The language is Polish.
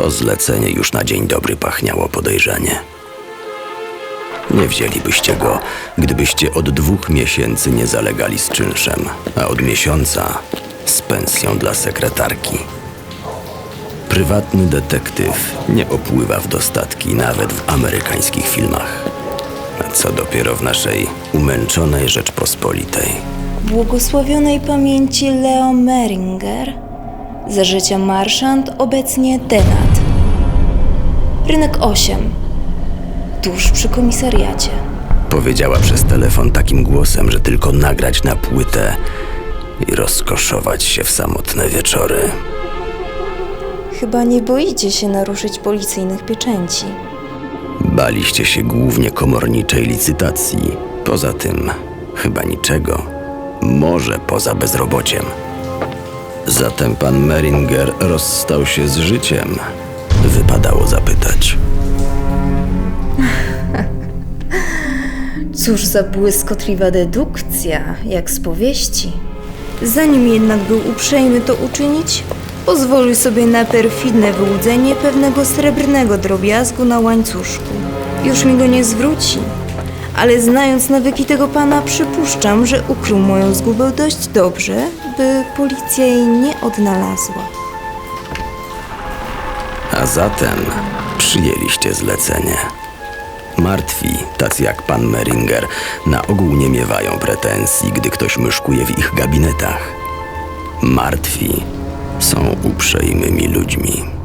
To zlecenie już na dzień dobry pachniało podejrzanie. Nie wzięlibyście go, gdybyście od dwóch miesięcy nie zalegali z czynszem, a od miesiąca z pensją dla sekretarki. Prywatny detektyw nie opływa w dostatki nawet w amerykańskich filmach. A co dopiero w naszej umęczonej Rzeczpospolitej. Błogosławionej pamięci Leo Meringer, za życia marszant, obecnie denat. Rynek 8, tuż przy komisariacie. Powiedziała przez telefon takim głosem, że tylko nagrać na płytę i rozkoszować się w samotne wieczory. Chyba nie boicie się naruszyć policyjnych pieczęci. Baliście się głównie komorniczej licytacji. Poza tym, chyba niczego. Może poza bezrobociem. Zatem pan Meringer rozstał się z życiem? Wypadało zapytać. Cóż za błyskotliwa dedukcja, jak z powieści. Zanim jednak był uprzejmy to uczynić, pozwolił sobie na perfidne wyłudzenie pewnego srebrnego drobiazgu na łańcuszku. Już mi go nie zwróci, ale znając nawyki tego pana, przypuszczam, że ukrył moją zgubę dość dobrze, by policja jej nie odnalazła. A zatem przyjęliście zlecenie. Martwi, tacy jak pan Meringer, na ogół nie miewają pretensji, gdy ktoś myszkuje w ich gabinetach. Martwi są uprzejmymi ludźmi.